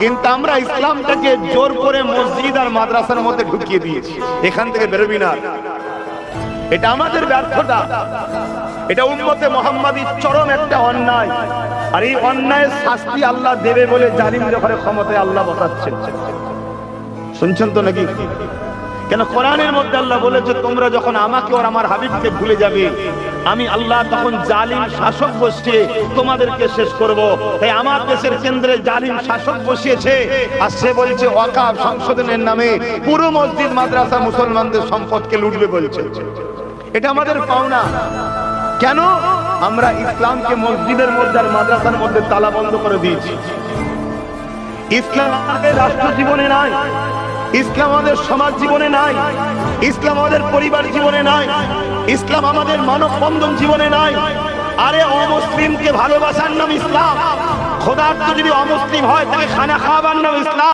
কিন্তু আমরা ইসলামটাকে জোর করে মসজিদ আর মাদ্রাসার মধ্যে ঢুকিয়ে দিয়েছি। এখান থেকে বেরোবি না। এটা আমাদের ব্যর্থতা। এটা উন্মতে মোহাম্মদীর চরম একটা অন্যায়। আর এই অন্যায়ের শাস্তি আল্লাহ দেবে বলে জালিম যখন ক্ষমতায় আল্লাহ বসাচ্ছেন। শুনছেন তো নাকি? কেন কোরআনের মধ্যে আল্লাহ বলেছে, তোমরা যখন আমাকে আর আমার হাবিবকে ভুলে যাবে, আমি আল্লাহ তখন জালিম শাসক বসিয়ে তোমাদেরকে শেষ করব। তাই আমার দেশের কেন্দ্রে জালিম শাসক বসিয়েছে, আর সে বলছে, ওয়াকাব সংশোধনের নামে পুরো মসজিদ মাদ্রাসা মুসলমানদের সম্পদকে লুটবে বলছে। এটা আমাদের পাওনা। কেন? আমরা ইসলামকে মসজিদের মধ্যে আর মাদ্রাসার মধ্যে তালা বন্ধ করে দিয়েছি। ইসলাম রাষ্ট্র জীবনে নাই। ইসলাম আমাদের সমাজ জীবনে নাই। ইসলাম আমাদের পরিবার জীবনে নাই। ইসলাম আমাদের মানব বন্ধন জীবনে নাই। আরে অমুসলিমকে ভালোবাসার নাম ইসলাম। খোদার যদি অমুসলিম হয় তাকে খানা খাওয়াবার নাম ইসলাম।